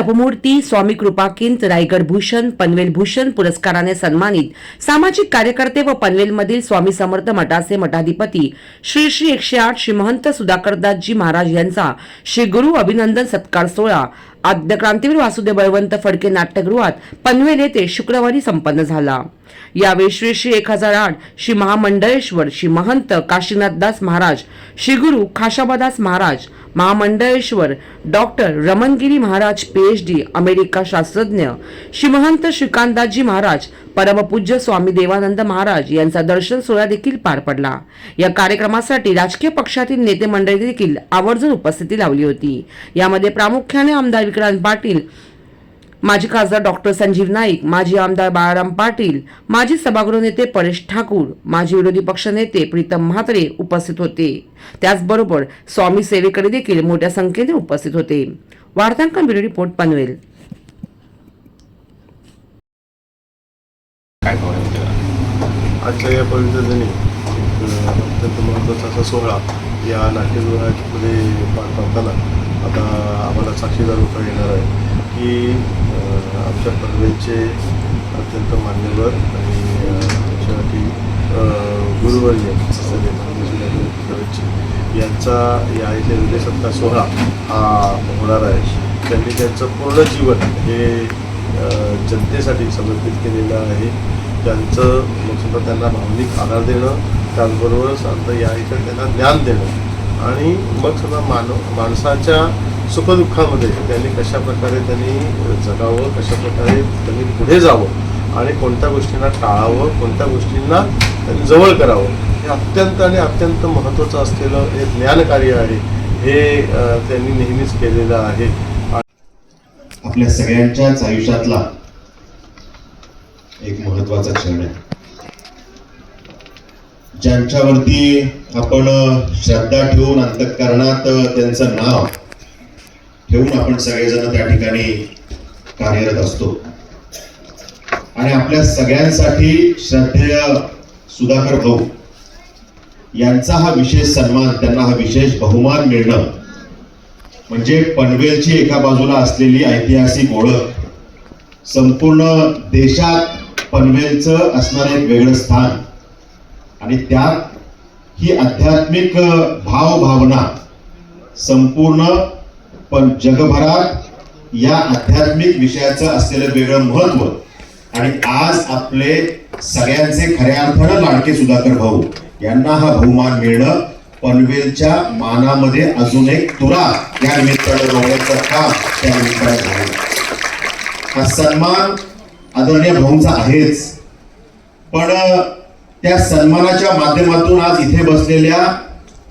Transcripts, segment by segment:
तपमूर्ती स्वामी कृपाकिंत रायगड भूषण पनवेल भूषण पुरस्काराने सन्मानित सामाजिक कार्यकर्ते व पनवेलमधील स्वामी समर्थ मठाचे मठाधिपती श्री श्री एकशे आठ श्री महंत सुधाकरदासजी महाराज यांचा श्री गुरु अभिनंदन सत्कार सोहळा आद्य क्रांतीवीर वासुदेव बळवंत फडके नाट्यगृहात पनवेल येथे शुक्रवारी संपन्न झाला. यावेळी श्री श्री एक हजार आठ श्री महामंडळेश्वर श्री महंत Kashinathdas Maharaj Shri Guru Khashabadas Maharaj Mahamandaleshwar doctor Ramangiri Maharaj PhD America शास्त्रज्ञ श्री महंत श्रीकांतदासजी महाराज परमपूज्य स्वामी देवानंद महाराज यांचा दर्शन सोहळा देखील पार पडला. या कार्यक्रमासाठी राजकीय पक्षातील नेते मंडळी देखील आवर्जून उपस्थिती लावली होती. यामध्ये प्रामुख्याने आमदार विक्रांत पाटील माजी खासदार डॉक्टर संजीव नाईक माजी आमदार बाळाराम पाटील माजी सभागृह नेते परेश ठाकूर माजी विरोधी पक्षनेते प्रीतम म्हात्रे उपस्थित होते. त्याचबरोबर स्वामी सेवेकडे देखील मोठ्या संख्येने उपस्थित होते. वार्तांकन ब्युरो रिपोर्ट पनवेल. आजच्या या अ, अत्यंत महत्त्वाचा असा सोहळा या नाट्यगृहामध्ये पार पाडताना आता आम्हाला साक्षीदार होता येणार आहे. की आमच्या पनवेलचे अत्यंत मान्यवर आणि आमच्यासाठी गुरुवर्य यांचा या इथे विजयसत्ता सोहळा हा होणार आहे. त्यांनी त्यांचं पूर्ण जीवन हे जनतेसाठी समर्पित केलेलं आहे. त्यांचं मग सुद्धा त्यांना भावनिक आधार देणं त्याचबरोबर आता या इथं त्यांना ज्ञान देणं. आणि मग सुद्धा मानव माणसाच्या सुखदुःखामध्ये त्यांनी कशा प्रकारे त्यांनी जगावं कशा प्रकारे त्यांनी पुढे जावं आणि कोणत्या गोष्टींना टाळावं कोणत्या गोष्टींना त्यांनी जवळ करावं हे अत्यंत आणि अत्यंत महत्त्वाचं असलेलं हे ज्ञानकार्य आहे. हे त्यांनी नेहमीच केलेलं आहे. आपल्या सगळ्यांच्याच आयुष्यातला एक महत्त्वाचा क्षण आहे. ज्यांच्यावरती आपण श्रद्धा ठेवून अंतकरणात त्यांचं नाव ठेवून आपण सगळेजण त्या ठिकाणी कार्यरत असतो. आणि आपल्या सगळ्यांसाठी श्रद्धेय सुधाकर भाऊ यांचा हा विशेष सन्मान त्यांना हा विशेष बहुमान मिळणं म्हणजे पनवेलची एका बाजूला असलेली ऐतिहासिक ओळख संपूर्ण देशात पनवेलचं असणारं एक वेगळं स्थान. आणि त्यात ही आध्यात्मिक भावभावना संपूर्ण पण जगभरात या आध्यात्मिक विषयाचं असलेलं वेगळं महत्त्व आणि आज आपले सगळ्यांचे खऱ्या अर्थानं लाडके सुधाकर भाऊ यांना हा बहुमान मिळणं पनवेलच्या मानामध्ये अजून एक तुरा या निमित्तानं रोवण्याचं काम त्या निमित्तानं झालं. हा सन्मान आदरणीय भाऊंचा आहेच. पण त्या सन्मानाच्या माध्यमातून आज इथे बसलेल्या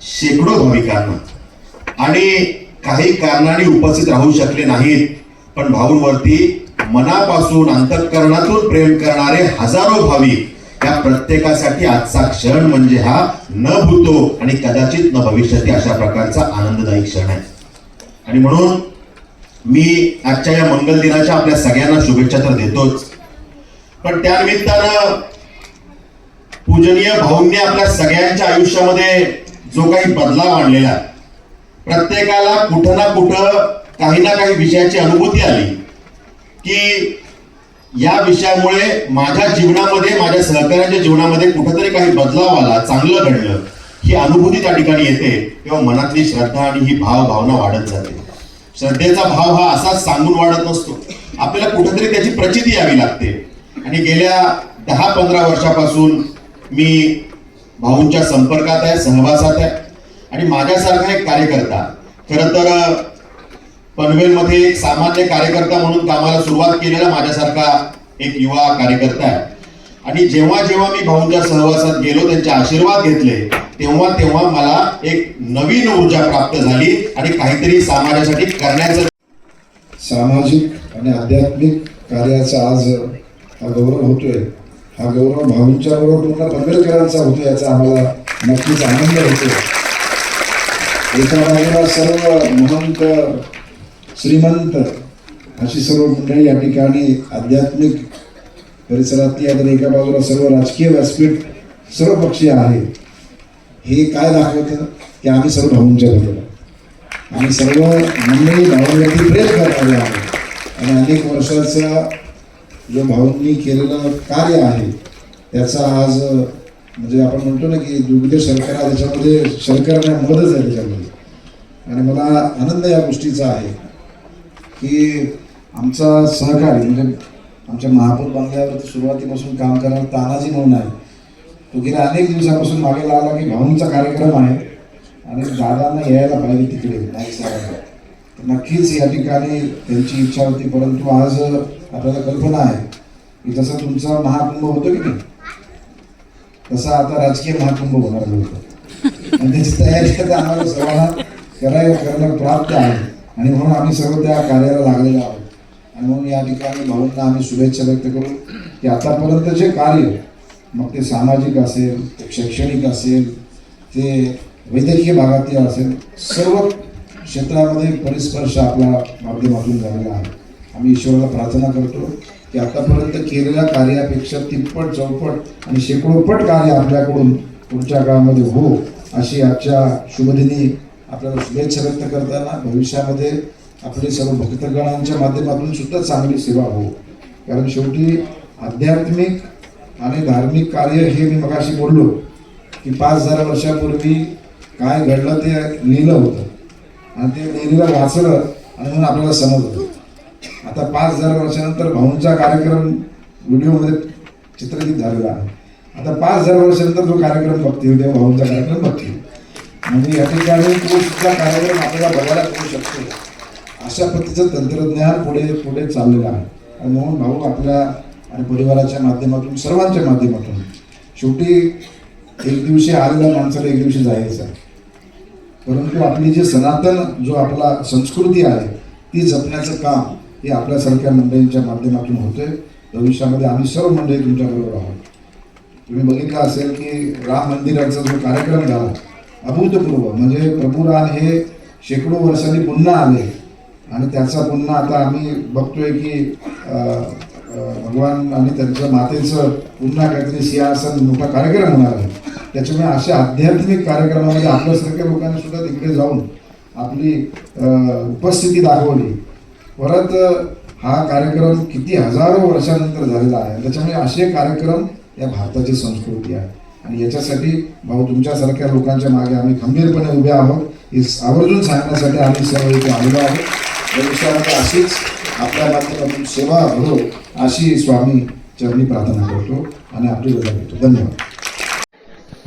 शेकडो भाविकांना आणि काही कारणाने उपस्थित राहू शकले नाहीत पण भाऊंवरती मनापासून अंतःकरणातून प्रेम करणारे हजारो भाविक या प्रत्येकासाठी आजचा क्षण म्हणजे हा न भूतो आणि कदाचित न भविष्यातील अशा प्रकारचा आनंददायी क्षण आहे. आणि म्हणून मी आजच्या या मंगल दिनाच्या आपल्या सगळ्यांना शुभेच्छा तर देतोच. पण त्यानिमित्तानं पूजनीय भाऊंनी आपल्या सगळ्यांच्या आयुष्यामध्ये जो काही बदलाव आणलेला आहे, प्रत्येकाला कुठं ना कुठं काही ना काही विषयाची अनुभूती आली. की या विषयामुळे माझ्या जीवनामध्ये माझ्या सहकार्याच्या जीवनामध्ये कुठंतरी काही बदलाव आला चांगलं घडलं ही अनुभूती त्या ठिकाणी येते. तेव्हा मनातली श्रद्धा आणि ही भाव भावना वाढत जाते. श्रद्धेचा भाव हा असाच सांगून वाढत नसतो आपल्याला कुठेतरी त्याची प्रचिती यावी लागते. आणि गेल्या दहा पंधरा वर्षापासून मी भाऊंच्या संपर्कात आहे सहवासात आहे. आणि माझ्यासारखा एक कार्यकर्ता. खरं तर पनवेलमध्ये एक सामान्य कार्यकर्ता म्हणून कामाला सुरुवात केलेला माझ्यासारखा एक युवा कार्यकर्ता आहे. आणि जेव्हा जेव्हा मी भाऊंच्या सहवासात गेलो त्यांचे आशीर्वाद घेतले तेव्हा तेव्हा मला एक नवीन ऊर्जा प्राप्त झाली आणि काहीतरी समाजासाठी करण्याचं सामाजिक आणि आध्यात्मिक कार्याचा आज हा गौरव होतोय. हा गौरव भाऊंच्या बरोबर पूर्ण पनवेलकरांचा होतो याचा आम्हाला नक्कीच आनंद होतो एका बाजूला सर्व महंत श्रीमंत अशी सर्व मंडळी या ठिकाणी आध्यात्मिक परिसरातली आता एका बाजूला सर्व राजकीय व्यासपीठ सर्व पक्षीय आहे. हे काय दाखवतं? की आम्ही सर्व भाऊंच्या बरोबर. आम्ही सर्व मंडळी भावांवरती प्रेम करणारे आहोत. आणि अनेक वर्षाचा जो भाऊंनी केलेलं कार्य आहे त्याचा आज म्हणजे आपण म्हणतो ना की दुग्ध शर्करा त्याच्यामध्ये शर्करा मदत आहे त्याच्यामध्ये. आणि मला आनंद या गोष्टीचा आहे की आमचा सहकारी म्हणजे आमच्या महापूर बंगल्यावरती सुरुवातीपासून काम करणारा तानाजी म्हणून आहे. तो गेल्या अनेक दिवसापासून मागे लागला की भाऊंचा कार्यक्रम आहे आणि दादांना यायला पाहिजे तिकडे नाईक साहेबांना. तर नक्कीच या ठिकाणी त्यांची इच्छा होती परंतु आज आपल्याला कल्पना आहे की जसा तुमचा महाकुंभ होतो की नाही तसा आता राजकीय महाकुंभ होणार होतं आणि त्याची तयारी आता आम्हाला सर्वांना करायला करायला प्राप्त आहे. आणि म्हणून आम्ही सर्व त्या कार्याला लागलेलो आहोत. आणि म्हणून या ठिकाणी भाऊंना आम्ही शुभेच्छा व्यक्त करू की आतापर्यंत जे कार्य मग ते सामाजिक असेल ते शैक्षणिक असेल ते वैद्यकीय भागातील असेल सर्व क्षेत्रामध्ये परिस्पर्श आपल्या माध्यमातून झालेला आहे. आम्ही ईश्वराला प्रार्थना करतो की आतापर्यंत केलेल्या कार्यापेक्षा तिप्पट चौपट आणि शेकडोपट कार्य आपल्याकडून पुढच्या काळामध्ये हो अशी आजच्या शुभदिनी आपल्याला शुभेच्छा व्यक्त करताना भविष्यामध्ये आपले सर्व भक्तगणांच्या माध्यमातून सुद्धा चांगली सेवा हो. कारण शेवटी आध्यात्मिक आणि धार्मिक कार्य हे मी मगाशी बोललो की पाच हजार वर्षापूर्वी काय घडलं ते लिहिलं होतं. आणि ते लिहिलेलं वाचलं आणि म्हणून आपल्याला समजलं. आता पाच हजार वर्षानंतर भाऊंचा कार्यक्रम व्हिडिओमध्ये चित्रकित झालेला आहे. आता पाच हजार वर्षानंतर जो कार्यक्रम बघतील तेव्हा भाऊंचा कार्यक्रम बघतील. म्हणजे या ठिकाणी तो सुद्धा कार्यक्रम आपल्याला बघायला मिळू शकतो. अशा पद्धतीचं तंत्रज्ञान पुढे पुढे चाललेलं आहे. आणि म्हणून भाऊ आपल्या आणि परिवाराच्या माध्यमातून सर्वांच्या माध्यमातून शेवटी एक दिवशी आलेल्या माणसाला एक दिवशी जायचं आहे. परंतु आपली जी सनातन जो आपला संस्कृती आहे ती जपण्याचं काम हे आपल्यासारख्या मंडळींच्या माध्यमातून होतंय. भविष्यामध्ये आम्ही सर्व मंडळी तुमच्याबरोबर आहोत. तुम्ही बघितलं असेल की राम मंदिराचा जो कार्यक्रम झाला अभूतपूर्व म्हणजे प्रभू राम हे शेकडो वर्षांनी पुन्हा आले. आणि त्याचा पुन्हा आता आम्ही बघतोय की भगवान आणि त्यांचं मातेचं पुन्हा काहीतरी सिंहासन मोठा कार्यक्रम होणार आहे. त्याच्यामुळे अशा आध्यात्मिक कार्यक्रमामध्ये आपल्यासारख्या लोकांनी सुद्धा तिकडे जाऊन आपली उपस्थिती दाखवली. परत हा कार्यक्रम किती हजारो वर्षानंतर झालेला आहे. त्याच्यामुळे असे कार्यक्रम या भारताची संस्कृती आहे. आणि याच्यासाठी भाऊ तुमच्यासारख्या लोकांच्या मागे आम्ही खंबीरपणे उभे आहोत. हे आवर्जून सांगण्यासाठी आम्ही सर्व इथे आलेलो आहोत. भविष्यामध्ये अशीच आपल्या माध्यमातून सेवा हो अशी स्वामी चरणी प्रार्थना करतो आणि आपली रजा घेतो. धन्यवाद.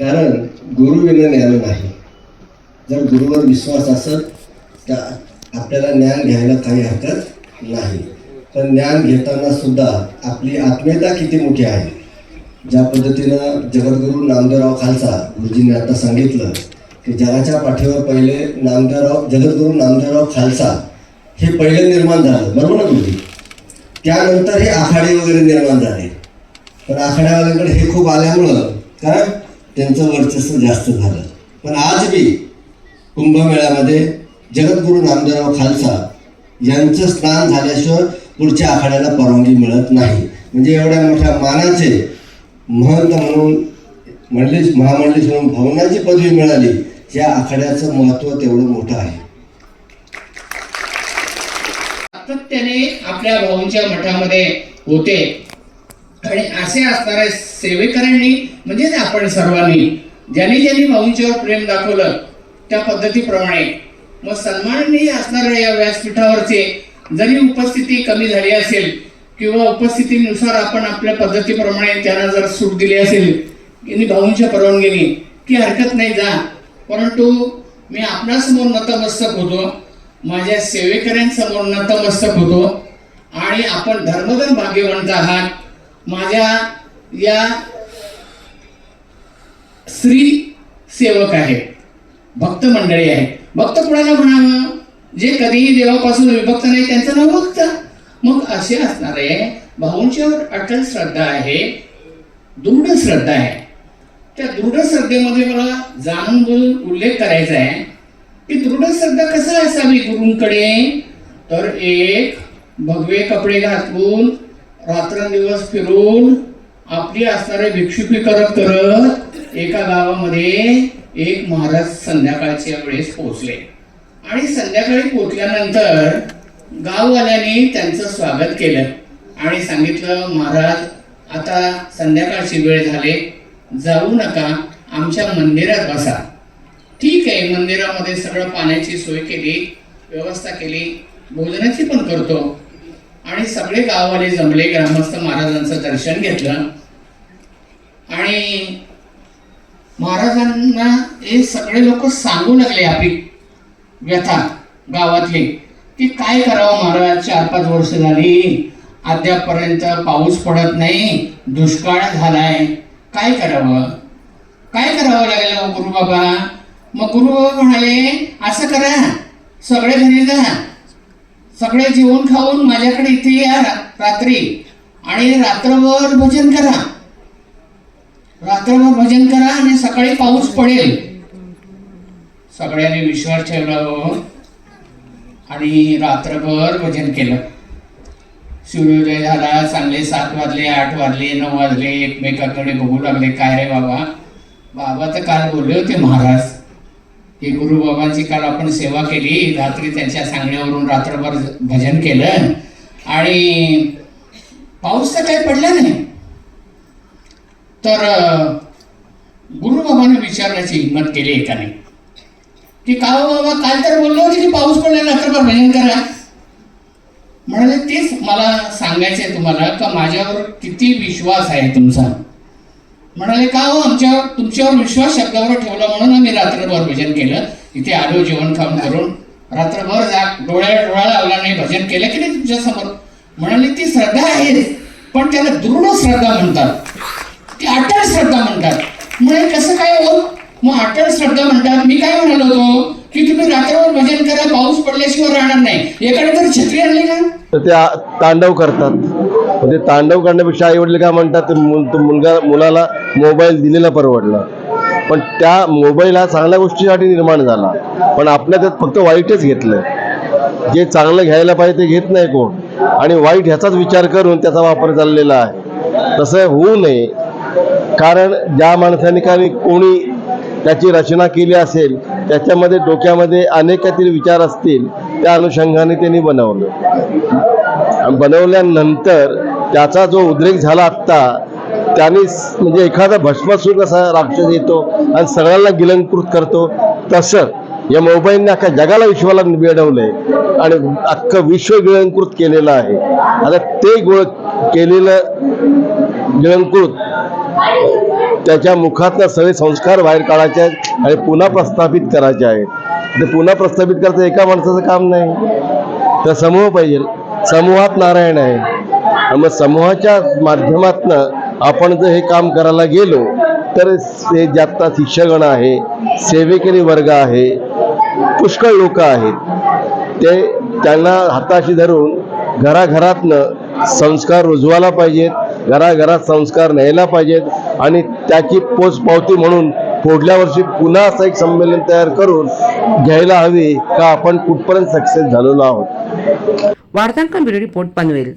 कारण गुरु विना ज्ञान नाही. जर गुरुवर विश्वास असत तर आपल्याला ज्ञान घ्यायला काही हरकत नाही. पण ज्ञान घेताना सुद्धा आपली आत्मीयता किती मोठी आहे? ज्या पद्धतीनं जगद्गुरू नामदेवराव खालसा गुरुजींनी आता सांगितलं की जगाच्या पाठीवर पहिले नामदेवराव जगद्गुरू नामदेवराव खालसा हे पहिले निर्माण झालं. बरोबर ना गुरुजी? त्यानंतर हे आखाडे वगैरे निर्माण झाले. पण आखाड्यावाल्यांकडे हे खूप आल्यामुळं कारण त्यांचं वर्चस्व जास्त झालं. पण आज बी कुंभमेळ्यामध्ये जगद्गुरू नामदेवराव खालसा यांचं स्नान झाल्याशिवाय पुढच्या आखाड्याला परवानगी मिळत नाही. म्हणजे एवढ्या मोठ्या मानाचे महंत म्हणून मंडलीस महामंडलीस म्हणून भवनाची पदवी मिळाली या आखाड्याचं महत्त्व तेवढं मोठं आहे. सातत्याने आपल्या भाऊंच्या मठामध्ये होते. आणि असे असणाऱ्या सेवेकरांनी म्हणजेच आपण सर्वांनी ज्यांनी ज्यांनी भाऊंच्यावर प्रेम दाखवलं त्या पद्धतीप्रमाणे मग सन्माननीय असणाऱ्या या व्यासपीठावरचे जरी उपस्थिती कमी झाली असेल किंवा उपस्थितीनुसार आपण आपल्या पद्धतीप्रमाणे त्यांना जर सूट दिली असेल यांनी भाऊंच्या परवानगीने की हरकत नाही जा. परंतु मी आपणासमोर नतमस्तक होतो माझ्या सेवेकऱ्यांसमोर नतमस्तक होतो आणि आपण धर्मधन भाग्यवंत आहात. माझ्या या स्त्री सेवक आहे भक्त मंडळी आहे भक्त कुणाला म्हणावं? जे कधीही देवापासून विभक्त नाही त्यांचं नाव भक्त मग असे असणारे भाऊंच्यावर अटल श्रद्धा आहे दृढ श्रद्धा आहे. त्या दृढ श्रद्धेमध्ये मला जाणून बोलून उल्लेख करायचा आहे की दृढ श्रद्धा कसं असावी गुरूंकडे? तर एक भगवे कपडे घातून रात्रंदिवस फिरून आपली असणारे भिक्षुकी करत करत एका गावामध्ये एक महाराज संध्याकाळच्या वेळेस पोहोचले. आणि संध्याकाळी पोहोचल्यानंतर गाववाल्यांनी त्यांचं स्वागत केलं. आणि सांगितलं महाराज आता संध्याकाळची वेळ झाले. जाऊ नका आमच्या मंदिरात बसा. ठीक आहे. मंदिरामध्ये सगळं पाण्याची सोय केली व्यवस्था केली भोजनाची पण करतो. आणि सगळे गाववाले जमले ग्रामस्थ महाराजांचं दर्शन घेतलं. आणि महाराजांना हे सगळे लोक सांगू लागले आपली व्यथा गावातली की काय करावं महाराज? चार पाच वर्ष झाली अद्यापर्यंत पाऊस पडत नाही दुष्काळ झालाय. काय करावं? काय करावं लागेल गुरु गुरुबाबा? मग गुरुबाबा म्हणाले असं करा सगळे घरी जा. सगळे जेवण खाऊन माझ्याकडे इथे या रा- रात्री आणि रात्रभर भजन करा. रात्रभर भजन करा आणि सकाळी पाऊस पडेल. सगळ्यांनी विश्वास ठेवला हो. आणि रात्रभर भजन केलं. सूर्योदय झाला चांगले सात वाजले आठ वाजले नऊ वाजले एकमेकाकडे बघू लागले काय रे बाबा? बाबा तर काल बोलले होते महाराज की गुरुबाबांची काल आपण सेवा केली रात्री त्यांच्या सांगण्यावरून रात्रभर भजन केलं. आणि पाऊस तर काही पडला नाही. तर गुरु गुरुबाबाने विचारण्याची हिंमत केली एकाने. की का हो बाबा काल तर बोललो होते की पाऊस पडला रात्रभर भजन करा. म्हणाले तेच मला सांगायचं आहे तुम्हाला का माझ्यावर किती विश्वास आहे तुमचा? म्हणाले का हो आमच्या तुमच्यावर विश्वास शब्दावर ठेवला म्हणून आम्ही रात्रभर भजन केलं. इथे आलो जेवण खाऊन करून रात्रभर जा डोळ्या डोळा लावला नाही भजन केलं की नाही तुमच्यासमोर म्हणाले ती श्रद्धा आहे पण त्याला दृढ श्रद्धा म्हणतात. ती अटल श्रद्धा म्हणतात. म्हणजे कसं काय हो? मग अटल श्रद्धा म्हणतात. मी काय म्हणालो होतो? की तुम्ही रात्रभर भजन करा पाऊस पडल्याशिवाय राहणार नाही. एकडे तर छत्री आणली का तर ते तांडव करतात. म्हणजे तांडव करण्यापेक्षा आई वडील काय म्हणतात मुलगा मुलाला मोबाईल दिलेला परवडला. पण त्या मोबाईल हा चांगल्या गोष्टीसाठी निर्माण झाला. पण आपल्या त्यात फक्त वाईटच घेतलं. जे चांगलं घ्यायला पाहिजे ते घेत नाही कोण. आणि वाईट ह्याचाच विचार करून त्याचा वापर चाललेला आहे. तसं होऊ नये. कारण ज्या माणसाने काही कोणी त्याची रचना केली असेल त्याच्यामध्ये डोक्यामध्ये अनेक काहीतरी विचार असतील त्या अनुषंगाने त्यांनी बनवलं. आणि बनवल्यानंतर त्याचा जो उद्रेक झाला आत्ता त्याने म्हणजे एखादा भस्मासूर कसा राक्षस येतो आणि सगळ्यांना गिलंकृत करतो तसं या मोबाईलने अख्ख्या जगाला विश्वाला वेडवलंय आणि अख्खं विश्व गिळंकृत केलेलं आहे. आता ते गोळ केलेलं गिळंकृत त्याच्या मुखातनं सगळे संस्कार बाहेर काढायचे आहेत आणि पुन्हा प्रस्थापित करायचे आहेत. ते पुन्हा प्रस्थापित करायचं एका माणसाचं काम नाही. तर समूह पाहिजे. समूहात नारायण आहे. आणि मग समूहाच्या माध्यमातनं आपण जर हे काम करायला गेलो तर ते ज्यात शिक्षकगण आहे सेवेकरी वर्ग आहे पुष्कळ लोक आहेत. ते त्यांना हाताशी धरून घराघरातनं संस्कार रुजवायला पाहिजेत. घराघरात संस्कार न्यायला पाहिजेत आणि त्याची पोचपावती म्हणून पुढल्या वर्षी पुन्हा असं एक संमेलन तयार करून घ्यायला हवी का आपण कुठपर्यंत सक्सेस झालेलो आहोत. वार्तांकन ब्युरो रिपोर्ट पनवेल.